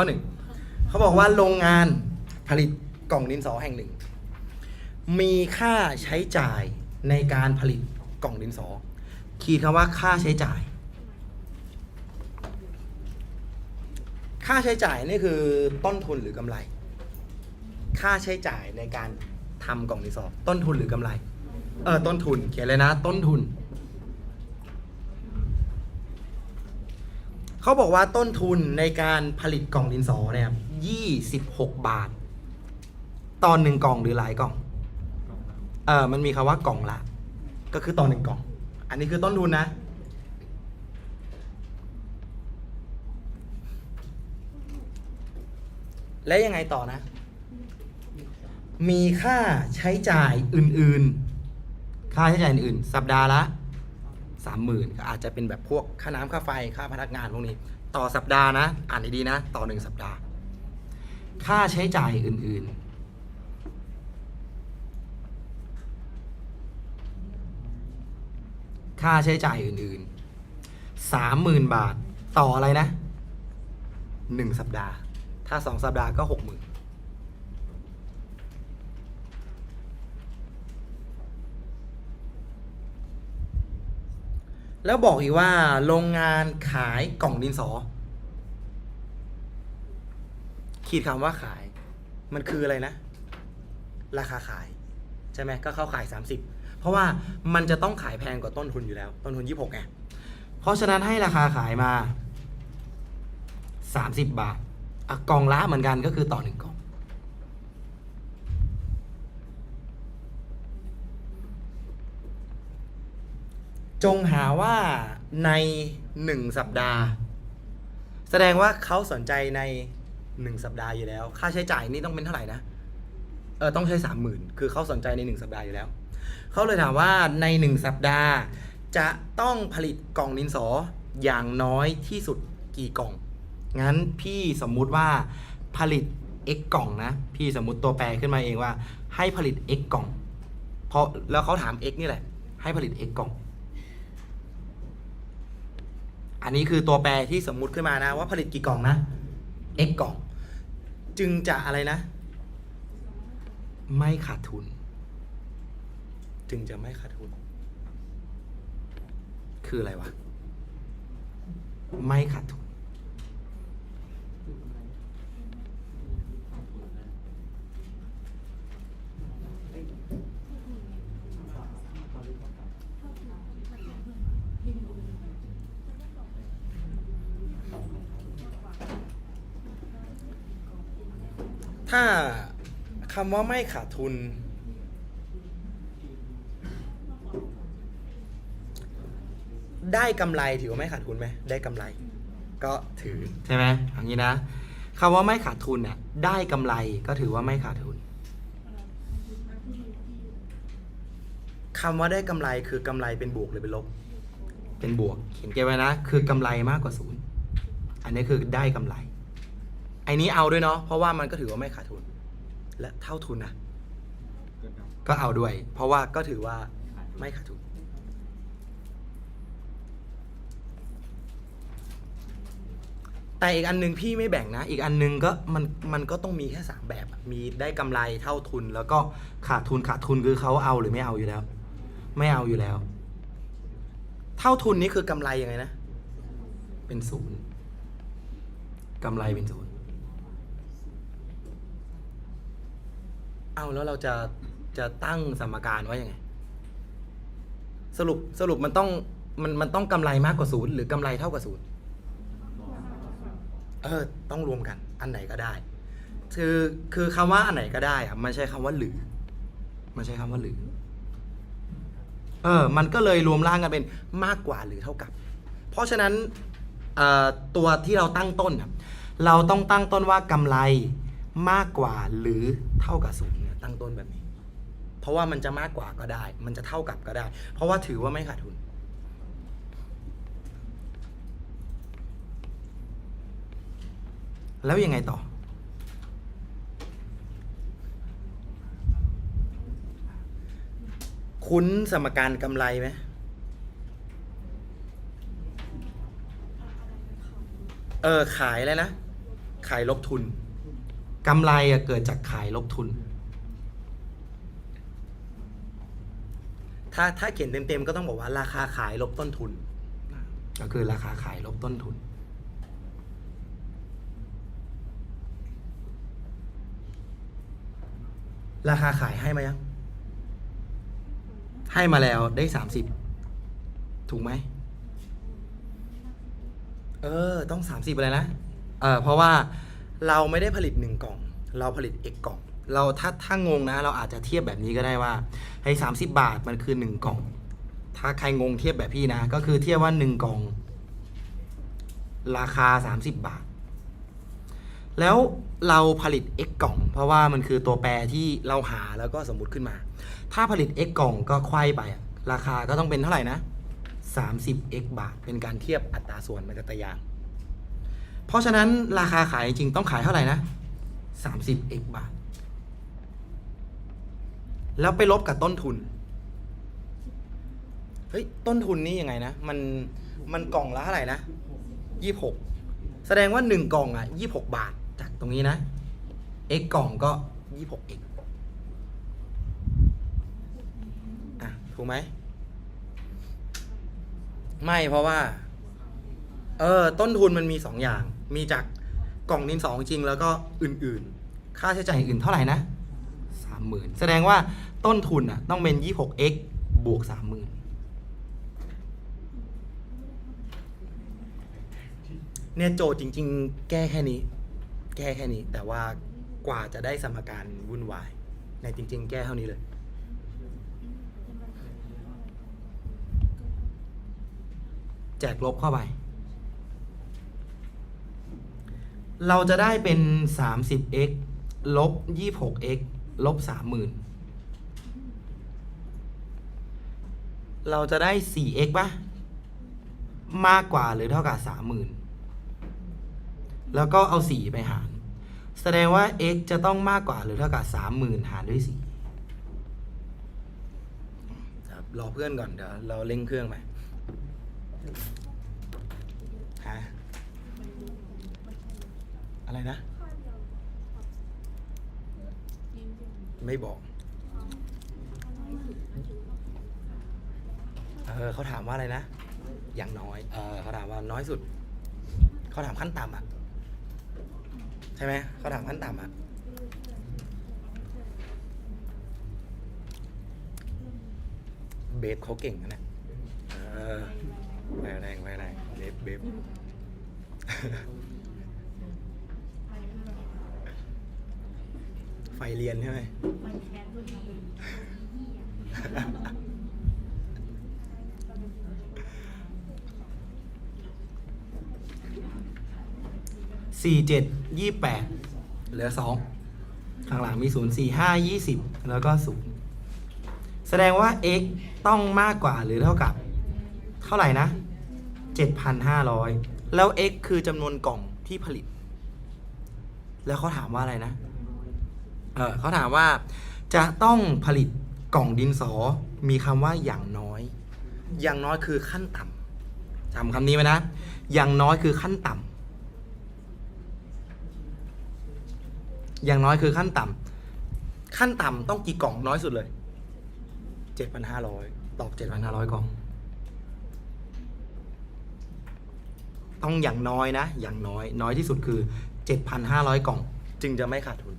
ข้อหนึ่งเขาบอกว่าโรงงานผลิตกล่องดินสอแห่งหนึ่ง มีค่าใช้จ่ายในการผลิตกล่องดินสอ ขีดคำว่าค่าใช้จ่าย ค่าใช้จ่ายนี่คือต้นทุนหรือกำไร ค่าใช้จ่ายในการทำกล่องดินสอ ต้นทุนหรือกำไร เออต้นทุนเขียนเลยนะ ต้นทุน เขาบอกว่าต้นทุนในการผลิตกล่องดินสอเนี่ยยี่สิบหกบาท ตอนหนึ่งกล่องหรือหลายกล่อง เออมันมีคำว่ากล่องละ ก็คือตอนหนึ่งกล่อง อันนี้คือต้นทุนนะ และยังไงต่อนะ มีค่าใช้จ่ายอื่น ๆ ค่าใช้จ่ายอื่น ๆ สัปดาห์ละ สามหมื่นก็อาจจะเป็นแบบพวกค่าน้ำค่าไฟค่าพนักงานพวกนี้ ต่อสัปดาห์นะ อ่านดีๆนะ ต่อหนึ่งสัปดาห์ ค่าใช้จ่ายอื่น ๆค่าใช้จ่ายอื่นๆสามหมื่นบาทต่ออะไรนะหนึ่งสัปดาห์ ถ้าสองสัปดาห์ก็หกหมื่น แล้วบอกอีกว่าโรงงานขายกล่องดินสอ ขีดคำว่าขาย มันคืออะไรนะ ราคาขาย ใช่ไหมก็เข้าขาย 30 เพราะว่ามันจะต้องขายแพงกว่าต้นทุนอยู่แล้ว ต้นทุน 26ไงเพราะฉะนั้นให้ราคาขายมา 30 บาทอะกล่องละเหมือนกันก็คือต่อหนึ่งกล่อง จงหาว่าในหนึ่งสัปดาห์ แสดงว่าเขาสนใจในหนึ่งสัปดาห์อยู่แล้ว ค่าใช้จ่ายนี่ต้องเป็นเท่าไหร่นะเออต้องใช้สามหมื่นคือเขาสนใจในหนึ่งสัปดาห์อยู่แล้วเขาเลยถามว่าในหนึ่งสัปดาห์ จะต้องผลิตกล่องดินสออย่างน้อยที่สุดกี่กล่อง งั้นพี่สมมุติว่าผลิต x กล่องนะ พี่สมมุติตัวแปรขึ้นมาเองว่า ให้ผลิต x กล่องเพราะแล้วเขาถาม x นี่แหละ ให้ผลิต x กล่อง อันนี้คือตัวแปรที่สมมุติขึ้นมานะว่าผลิตกี่กล่องนะ x กล่อง จึงจะอะไรนะ ไม่ขาดทุน จึงจะไม่ขาดทุน คืออะไรวะ ไม่ขาดทุน ถ้าคำว่าไม่ขาดทุน ได้กำไรถือว่าไม่ขาดทุนไหมได้กำไร ก็ถือใช่ไหมอย่างนี้นะคำว่าไม่ขาดทุนน่ะได้กำไรก็ถือว่าไม่ขาดทุนคำว่าได้กำไรคือกำไรเป็นบวกหรือเป็นลบ เป็นบวกเขียนเก็บไว้นะ คือกำไรมากกว่าศูนย์อันนี้คือได้กำไร อ้นี้เอาด้วยเนาะเพราะว่ามันก็ถือว่าไม่ขาดทุน และเท่าทุนนะก็เอาด้วย เพราะว่าก็ถือว่าไม่ขาดทุน แต่อีกอันหนึงพี่ไม่แบ่งนะ อีกอันหนึงก็มันมันก็ต้องมีแค่สามแบบ มีได้กำไรเท่าทุน แล้วก็ขาดทุนขาดทุนคือเขาเอาหรือไม่เอาอยู่แล้ว ไม่เอาอยู่แล้ว เท่าทุนนี่คือกำไรยังไงนะ เป็นศูนย์กำไรเป็นศูนย์เอาแล้วเราจะจะตั้งสมการไว้ยังไง สรุปสรุปมันต้องมันมันต้องกำไรมากกว่าศูนย์หรือกำไรเท่ากับศูนย์เออต้องรวมกัน อันไหนก็ได้ คือคือคำว่าอันไหนก็ได้อะมันใช้คำว่าหรือ มันใช้คำว่าหรือ เออ มันก็เลยรวมร่างกันเป็นมากกว่าหรือเท่ากับ เพราะฉะนั้นเอ่อตัวที่เราตั้งต้น เราต้องตั้งต้นว่ากำไรมากกว่าหรือเท่ากับศูนย์ ตั้งต้นแบบนี้ เพราะว่ามันจะมากกว่าก็ได้ มันจะเท่ากับก็ได้ เพราะว่าถือว่าไม่ขาดทุน แล้วยังไงต่อ คุ้นสมการกำไรไหมเออขายอะไรนะ ขายลบทุนกำไรเกิดจากขายลบทุน ถ้าถ้าเขียนเต็มๆก็ต้องบอกว่าราคาขายลบต้นทุน ก็คือราคาขายลบต้นทุน ราคาขายให้มายัง ให้มาแล้วได้สามสิบถูกไหม เออ ต้องสามสิบอะไรนะ เออเพราะว่าเราไม่ได้ผลิตหนึ่งกล่อง เราผลิตเอกกล่อง เราถ้าถ้างงนะ เราอาจจะเทียบแบบนี้ก็ได้ว่าให้สามสิบาทมันคือหนึ่งกล่อง ถ้าใครงงเทียบแบบพี่นะ ก็คือเทียบว่าหนึ่งกล่อง ราคาสามสิบบาท แล้วเราผลิต x กล่อง เพราะว่ามันคือตัวแปรที่เราหาแล้วก็สมมติขึ้นมา ถ้าผลิต x กล่องก็ควายไป ราคาก็ต้องเป็นเท่าไหร่นะ 30 x บาท เป็นการเทียบอัตราส่วนมาจากตัวอย่างเพราะฉะนั้นราคาขายจริงต้องขายเท่าไหร่นะ 30 x บาท แล้วไปลบกับต้นทุน เฮ้ย ต้นทุนนี่ยังไงนะ มัน มันกล่องละเท่าไหร่นะยี่หก แสดงว่าหนึ่งกล่องอะยี่หกบาท จากตรงนี้นะ x กล่องก็ยี่หก x อะ ถูกไหม ไม่เพราะว่า เออ ต้นทุนมันมีสองอย่าง มีจากกล่องดินสองจริงแล้วก็อื่น ๆ ค่าใช้จ่ายอื่นเท่าไหร่นะ สามหมื่นแสดงว่าต้นทุนอะต้องเป็นยี่หก x บวกสามหมื่นเนี่ยโจทย์จริง ๆ แก้แค่นี้ แก้แค่นี้ แต่ว่ากว่าจะได้สมการวุ่นวาย ในจริง ๆ แก้เท่านี้เลยแจกลบเข้าไป เราจะได้เป็น 30x ลบ 26x ลบ30,000เราจะได้ 4x ป่ะ มากกว่าหรือเท่ากับ 30,000 แล้วก็เอา 4 ไปหาร แสดงว่า x จะต้องมากกว่าหรือเท่ากับ 30,000 หารด้วย4ครับรอเพื่อนก่อนเดี๋ยวเราเร่งเครื่องไปฮะอะไรนะ ไม่บอก เออเขาถามว่าอะไรนะ อย่างน้อย เออเขาถามว่าน้อยสุด เขาถามขั้นต่ำอะ ใช่ไหม เขาถามขั้นต่ำอะ เบฟเขาเก่งนะเนี่ยเออไปแรงไปแรงเบฟเบฟ ไฟเรียนใช่ไหมสี่เจ็ดยี่แปดเหลือสองข้างหลังมีศูนย์สี่ห้ายี่สิบแล้วก็ศูนย์แสดงว่า x ต้องมากกว่าหรือเท่ากับ เท่าไหร่นะเจ็ดพันห้าร้อยแล้ว x คือจำนวนกล่องที่ผลิต แล้วเขาถามว่าอะไรนะ เขาถามว่าจะต้องผลิตกล่องดินสอมีคำว่าอย่างน้อย อย่างน้อยคือขั้นต่ำจำคำนี้ไว้นะ อย่างน้อยคือขั้นต่ำอย่างน้อยคือขั้นต่ำขั้นต่ำต้องกี่กล่องน้อยสุดเลยเจ็ดพันห้าร้อยตอบเจ็ดพันห้าร้อยกล่อง ต้องอย่างน้อยนะ อย่างน้อย น้อยที่สุดคือเจ็ดพันห้าร้อยกล่อง จึงจะไม่ขาดทุน